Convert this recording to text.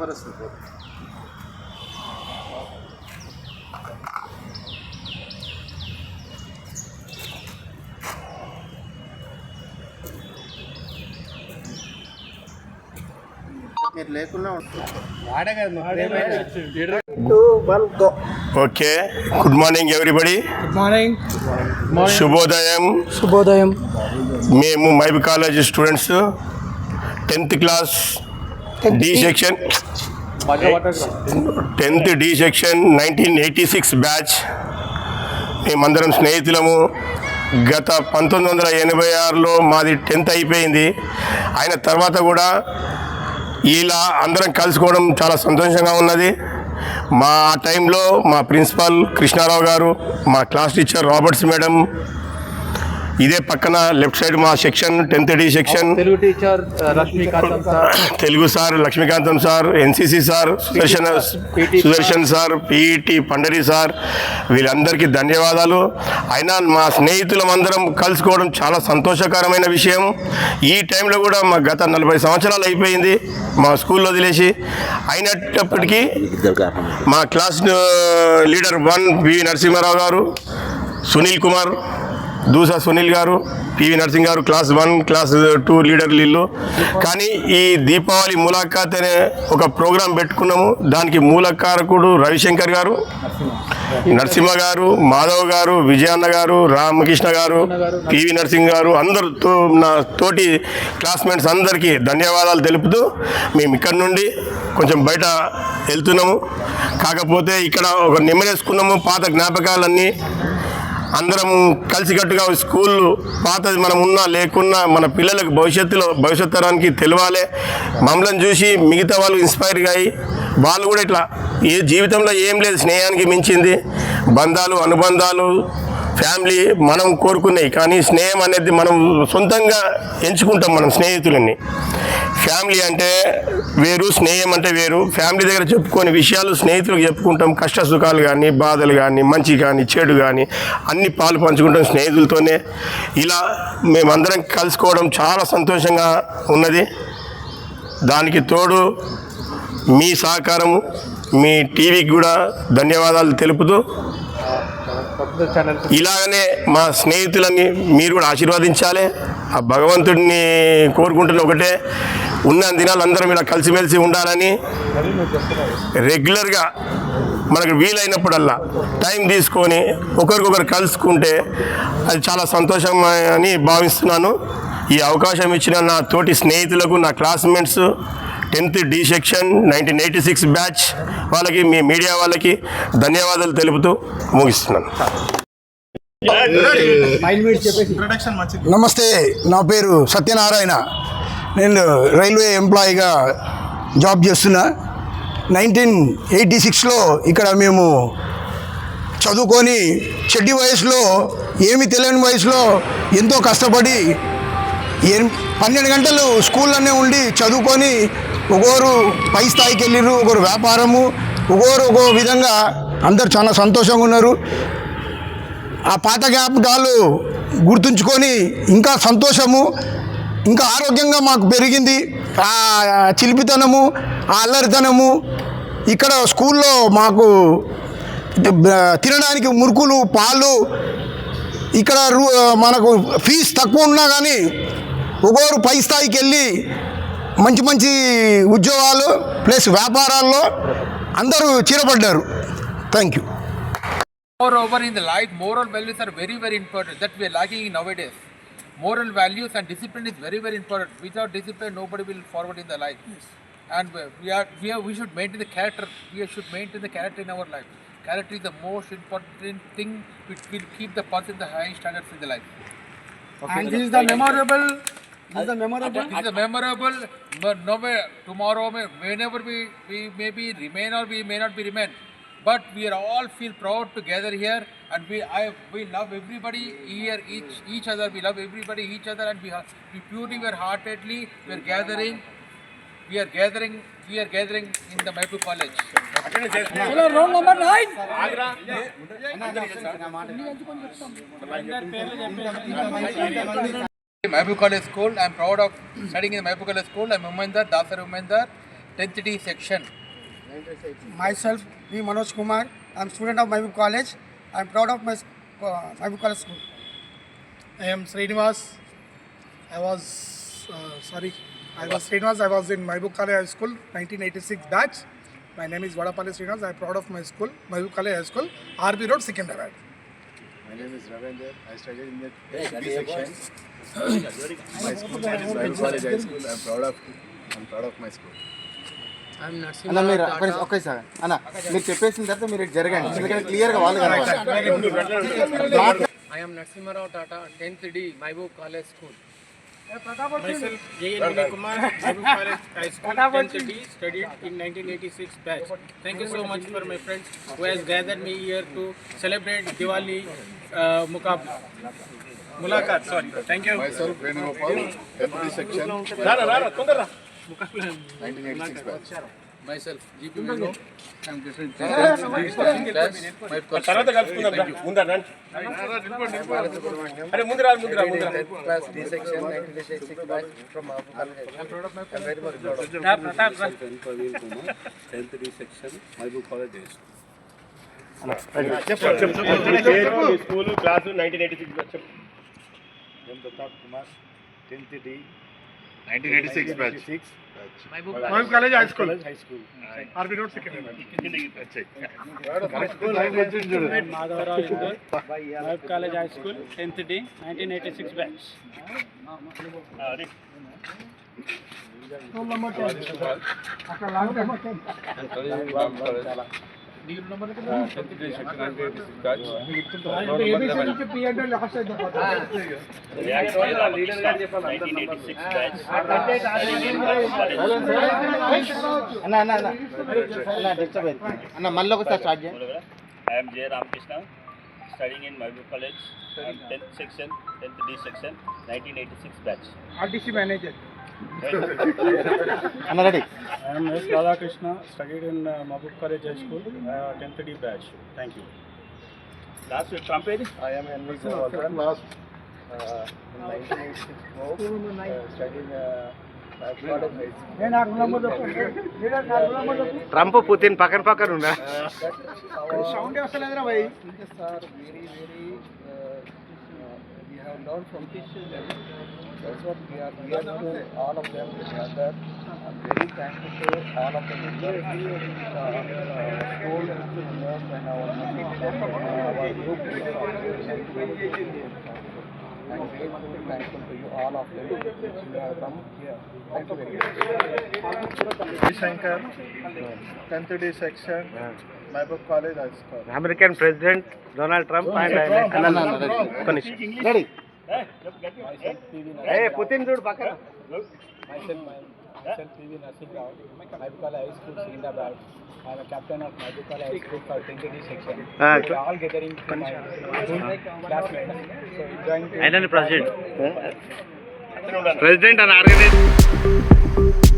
పరిస్థితి మీరు లేకుండా okay good morning everybody morning శుభోదయం. శుభోదయం. మేము Mahbub college students tenth class D section tenth D section nineteen eighty six batch మేమందరం స్నేహితులము గత పంతొమ్మిది వందల ఎనభై ఆరులో మాది టెన్త్ అయిపోయింది. అయిన తర్వాత కూడా ఇలా అందరం కలుసుకోవడం చాలా సంతోషంగా ఉన్నది. మా టైంలో మా ప్రిన్సిపాల్ కృష్ణారావు గారు మా క్లాస్ టీచర్ రాబర్ట్స్ మేడం ఇదే పక్కన లెఫ్ట్ సైడ్ మా section tenth D section. Telugu teacher Lakshmikantham sir. Telugu sir Lakshmikantham sir NCC sir Sudarshan Sudarshan sir. PET Pandari sir వీళ్ళందరికీ ధన్యవాదాలు. అయినా మా స్నేహితులమందరం కలుసుకోవడం చాలా సంతోషకరమైన విషయం. ఈ టైంలో కూడా మా గత నలభై సంవత్సరాలు అయిపోయింది మా స్కూల్లో వదిలేసి. అయినప్పటికీ మా class leader one PV Narasimharao గారు సునీల్ కుమార్ దూసా సునీల్ గారు పివి నర్సింగ్ గారు class one class two leader వీళ్ళు. కానీ ఈ దీపావళి ములాఖాత్ అనే ఒక ప్రోగ్రాం పెట్టుకున్నాము. దానికి మూలకారకుడు రవిశంకర్ గారు నరసింహ గారు మాధవ్ గారు విజయన్న గారు రామకృష్ణ గారు పివి నరసింగ్ గారు అందరు తో నా తోటి క్లాస్మేట్స్ అందరికీ ధన్యవాదాలు తెలుపుతూ మేము ఇక్కడ నుండి కొంచెం బయట వెళ్తున్నాము. కాకపోతే ఇక్కడ ఒక నెమ్మరేసుకున్నాము పాత జ్ఞాపకాలన్నీ అందరం కలిసికట్టుగా స్కూల్ పాతది మనం ఉన్నా లేకున్నా మన పిల్లలకు భవిష్యత్తులో భవిష్యత్ తరానికి తెలియాలి మమ్మల్ని చూసి మిగతా వాళ్ళు ఇన్స్పైర్గా అయ్యి వాళ్ళు కూడా ఇట్లా ఏ జీవితంలో ఏం లేదు స్నేహానికి మించింది. బంధాలు అనుబంధాలు ఫ్యామిలీ మనం కోరుకున్నాయి. కానీ స్నేహం అనేది మనం సొంతంగా ఎంచుకుంటాం మనం స్నేహితులని. ఫ్యామిలీ అంటే వేరు స్నేహం అంటే వేరు. ఫ్యామిలీ దగ్గర చెప్పుకొని విషయాలు స్నేహితులకు చెప్పుకుంటాం. కష్ట సుఖాలు కానీ బాధలు కానీ మంచి కానీ చెడు కానీ అన్ని పాలు పంచుకుంటాం స్నేహితులతోనే. ఇలా మేమందరం కలుసుకోవడం చాలా సంతోషంగా ఉన్నది. దానికి తోడు మీ సహకారము మీ టీవీకి కూడా ధన్యవాదాలు తెలుపుతూ ఇలాగనే మా స్నేహితులని మీరు కూడా ఆశీర్వదించాలి. ఆ భగవంతుడిని కోరుకుంటున్న ఒకటే. ఉన్న దినాలు అందరం ఇలా కలిసిమెలిసి ఉండాలని రెగ్యులర్గా మనకు వీలైనప్పుడల్లా టైం తీసుకొని ఒకరికొకరు కలుసుకుంటే అది చాలా సంతోషం అని భావిస్తున్నాను. ఈ అవకాశం ఇచ్చిన నా తోటి స్నేహితులకు నా classmates tenth D section nineteen eighty six batch వాళ్ళకి మీ మీడియా వాళ్ళకి ధన్యవాదాలు తెలుపుతూ ముగిస్తున్నాను. నమస్తే నా పేరు సత్యనారాయణ. నేను రైల్వే ఎంప్లాయీగా జాబ్ చేస్తున్నా. నైన్టీన్ ఎయిటీ సిక్స్లో ఇక్కడ మేము చదువుకొని చెడ్డి వయసులో ఏమి తెలియని వయసులో ఎంతో కష్టపడి పన్నెండు గంటలు స్కూల్లోనే ఉండి చదువుకొని ఒకరు పై స్థాయికి వెళ్ళిర్రు ఒకరు వ్యాపారము ఒకరు ఒక విధంగా అందరు చాలా సంతోషంగా ఉన్నారు. ఆ పాత జ్ఞాపకాలు గుర్తుంచుకొని ఇంకా సంతోషము ఇంకా ఆరోగ్యంగా మాకు పెరిగింది ఆ చిలిపితనము ఆ అల్లరితనము ఇక్కడ స్కూల్లో మాకు తినడానికి మురుకులు పాలు ఇక్కడ రూ మనకు ఫీజు తక్కువ ఉన్నా కానీ ఒకరు పై స్థాయికి వెళ్ళి మంచి మంచి ఉద్యోగాలు ప్లస్ వ్యాపారాల్లో అందరూ చీరపడ్డారు thank you Moreover, in the life, moral values are very, very important. That we are lacking in nowadays. Moral values and discipline is very, very important. Without discipline, nobody will forward in the life. yes. And we- we are, we are, we should maintain the character. We should maintain the character in our life. Character is the most important thing which will keep the person in the high standards in the life. okay. And this is the memorable. This is the memorable. This is a memorable. But no, way- tomorrow, may- whenever we, we may be remain or we may not be remain, but we are all feel proud to gather here, and we I we love everybody here, each each other. We love everybody, each other, and we are, we purely, we are heartedly, we are gathering. We are gathering. We are gathering in the Maipu College. Roll number nine. Maipu College School. I am proud of studying in the Maipu College School. I am Umendar, Dasar Umendar. 10th D section. Myself, me Manoj Kumar. I'm student of Mahbub College. I'm proud of my uh, Mahbub College school. I am Srinivas. I was uh, sorry. I was Srinivas. I was in Mahbub College High School, 1986 batch. My name is Vadapalli Srinivas. I'm proud of my school, Mahbub College High School, RB Road, Secunderabad. My name is Ravender. I studied in the B section. my school name is Bible College High School. I'm proud of I'm proud of my school. అన్న మీరు నిమిషం. అన్న మీరు చెప్పేసిన తర్వాత మీరు జరగండి ఎందుకంటే క్లియర్గా వాళ్ళు కనబడాలి. I am Narsimharao Tata, 10th D, Mahbub College School. Myself, J.N. Vinay Kumar, Mahbub College High School, 10th D, studied in 1986 batch. Thank you so much for my friends who has gathered me here to celebrate Diwali uh, Mukabla. Mulakat, sorry. Thank you. Myself, Venugopal, 10th B section. 1986 batch. Myself, GP Vino. I'm different. 10th D section class. My college. Tenth class D section, 1986 batch from Mahbub College High School. I'm proud of my I'm very much proud of. Praveen Kumar tenth D section Mahbub college school class nineteen eighty six M Pratap Kumar tenth D 1986 batch. Six Mahbub College High School, high school RB Road, Secunderabad. Madhavarav Indor, Mahbub College High School, 10th D, 1986 batch. అన్న అన్న అన్న అన్న disturb అవుతుంది అన్న మళ్ళీ ఒకసారి start చేయండి I am J. Ramakrishna, studying in Mahbub College, um, 10th section, 10th D section, 1986 batch. RTC manager. అన్న ready I am S. Radhakrishna, studied in uh, Mahbub College High School, uh, 10th D batch. Thank you. Last Trump age? I am Enrico Walton. Last uh, in 1986 uh, studied uh. Trump Putin పక్కన పక్కన ఉన్నా Sound వస్తలేదురా భయ్ Teachers are very, very. Uh, uh, we That's what we are here to all of them together. I'm very thankful to all of the leaders, uh, school leaders and our, uh, our group leaders. I'm very thankful to you all of them which have come here. Thank you very much. Shankar, 10th D section, Mahabub College, High School. American President Donald Trump and Ananda. Ready. Putin చూడు పక్కన Myself, PV Nasir Rao, Mahbubala High School, Secunderabad. I am a captain of Mahbubala High School for 10th D section. Ah, We are all gathering to my classmates. So enjoying to president president అని organise